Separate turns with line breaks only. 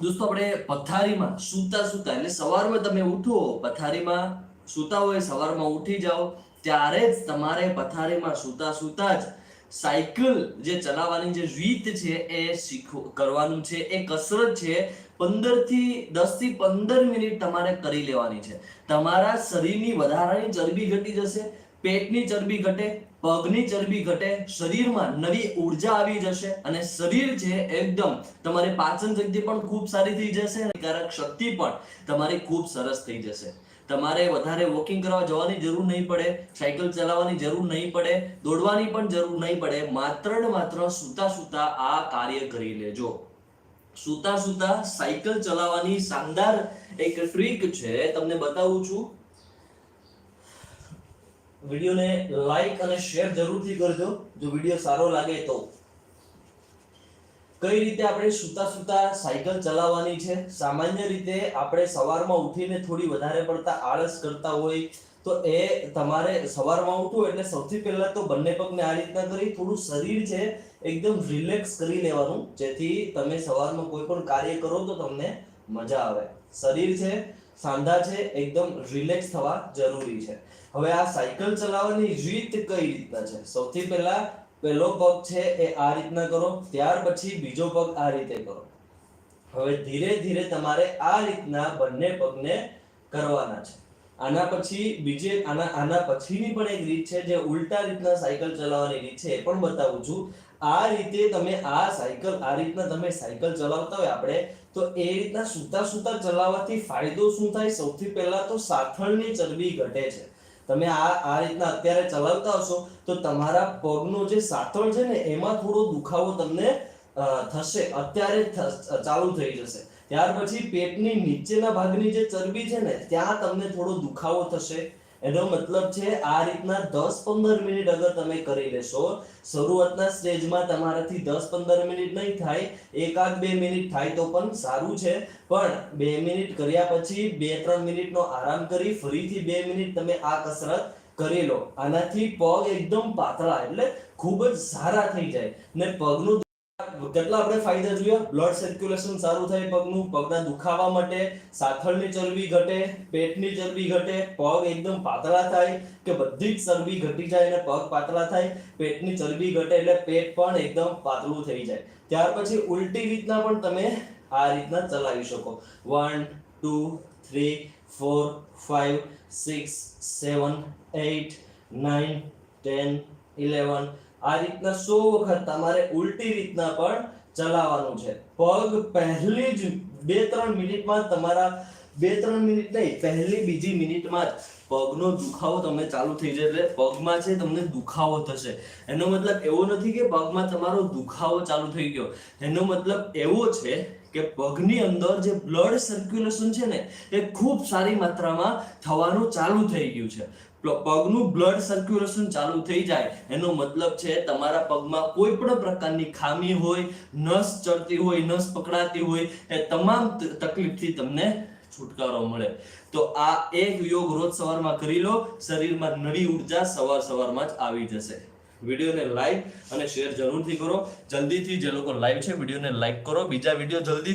દોસ્તો, આપણે પથારીમાં સૂતા સૂતા, એટલે સવારમાં તમે ઉઠો, પથારીમાં સૂતા હોય, સવારમાં ઉઠી જાઓ, ત્યારે જ તમારે પથારીમાં સૂતા સૂતા જ સાયકલ જે ચલાવવાની જે રીત છે એ શીખવું કરવાનું છે. એ કસરત છે પંદરથી દસથી પંદર મિનિટ તમારે કરી લેવાની છે. તમારા શરીરની વધારાની ચરબી ઘટી જશે પેટની ચરબી ઘટે, પગની ચરબી ઘટે, શરીરમાં નવી ઊર્જા આવી જશે અને શરીર છે એકદમ તમારી પાચન શક્તિ પણ ખૂબ સારી થઈ જશે અને કારક શક્તિ પણ તમારી ખૂબ સરસ થઈ જશે. તમારે વધારે વોકિંગ કરવા જવાની જરૂર નહીં પડે સાયકલ ચલાવવાની જરૂર નહીં પડે, દોડવાની પણ જરૂર નહીં પડે, માત્ર ને માત્ર સૂતા સૂતા આ કાર્ય કરી લેજો. સૂતા સૂતા સાયકલ ચલાવવાની શાનદાર એક ટ્રીક છે, તમને બતાવું છું. વિડીયોને લાઈક અને શેર જરૂરથી કરજો. જો વીડિયો સારો લાગે તો. કઈ રીતે આપણે સૂતા સૂતા સાયકલ ચલાવવાની છે? સામાન્ય રીતે આપણે સવારમાં ઉઠીને થોડી વધારે પડતા આળસ કરતા હોય તો એ તમારે સવારમાં ઉઠવું એટલે સૌથી પહેલા તો બંને પગને આ રીતના કરી, થોડું શરીર છે એકદમ રિલેક્સ કરી લેવાનું, જેથી તમે સવારમાં કોઈ પણ કાર્ય કરો તો તમને મજા આવે. શરીર છે, સાંધા છે, એકદમ રિલેક્સ થવા જરૂરી છે. હવે આ સાયકલ ચલાવવાની રીત કઈ રીતના છે? સૌથી પહેલા પહેલો પગ છે એ આ રીતના કરો, ત્યાર પછી બીજો પગ આ રીતે કરો. હવે ધીરે ધીરે તમારે આ રીતના બંને પગને કરવાના છે. આના પછી બીજે, આના આના પછીની પણ એક રીત છે જે ઉલટા રીતના સાયકલ ચલાવવાની રીત છે એ પણ બતાવું છું. આ રીતે તમે આ સાયકલ આ રીતના તમે સાયકલ ચલાવતા હોય, આપણે તો એ રીતના સૂતા સૂતા ચલાવવાથી ફાયદો શું થાય? સૌથી પહેલા તો સાથળની ચરબી ઘટે છે. તમે આ આ રીતના અત્યારે ચલાવતા હશો, તો તમારા પગનો જે સાથળ છે ને, એમાં થોડો દુખાવો તમને થશે. અત્યારે ચાલુ થઈ જશે. ત્યાર પછી પેટની નીચેના ભાગની જે ચરબી છે ને, ત્યાં તમને થોડો દુખાવો થશે. એનો મતલબ છે આ રીતના દસ પંદર મિનિટ અગર તમે કરી લેશો, શરૂઆતના સ્ટેજમાં તમારાથી દસ પંદર મિનિટ નહીં થાય, એકાદ બે મિનિટ થાય તો પણ સારું છે. પણ બે મિનિટ કર્યા પછી બે ત્રણ મિનિટનો આરામ કરી, ફરીથી બે મિનિટ તમે આ કસરત કરી લો. આનાથી પગ એકદમ પાતળા, એટલે ખૂબ જ સારા થઈ જાય. ને પગનું કેટલા આપણે ફાયદા જોયા? બ્લડ સર્ક્યુલેશન સારું થાય પગનું, પગના દુખાવા માટે, સાથળની ચરબી ઘટે, પેટની ચરબી ઘટે, પગ એકદમ પાતળા થાય કે બધી જ ચરબી ઘટી જાય અને પગ પાતળા થાય, પેટની ચરબી ઘટે એટલે પેટ પણ એકદમ પાતળું થઈ જાય. ત્યાર પછી ઉલટી રીતના પણ તમે આ રીતના ચલાવી શકો. One two three four five six seven eight nine ten eleven આ રીતના સો વખત તમારે ઉલટી રીતના પણ ચલાવવાનું છે. પગ પહેલી જ બે ત્રણ મિનિટમાં તમારા બે ત્રણ મિનિટ નહીં, પહેલી બીજી મિનિટમાં જ પગનો દુખાવો તમને ચાલુ થઈ જાય એટલે પગમાં છે તમને દુખાવો થશે. એનો મતલબ એવો નથી કે પગમાં તમારો દુખાવો ચાલુ થઈ ગયો. એનો મતલબ એવો છે કે પગની અંદર જે બ્લડ સર્ક્યુલેશન છે ને, એ ખૂબ સારી માત્રામાં થવાનું ચાલુ થઈ ગયું છે. પગનું બ્લડ સર્ક્યુલેશન ચાલુ થઈ જાય. એનો મતલબ છે, તમારા પગમાં કોઈ પણ પ્રકારની ખામી હોય, નસ ચડતી હોય, નસ પકડાતી હોય, એ તમામ તકલીફથી તમને છુટકારો મળે. તો આ એક યોગ રોજ સવારમાં કરી લો, શરીરમાં નવી ઊર્જા સવાર સવારમાં જ આવી જશે. વિડીયોને લાઈક અને શેર જરૂરથી કરો. જલ્દીથી જે લોકો લાઈવ છે, વિડીયોને લાઈક કરો. બીજા વીડિયો જલ્દીથી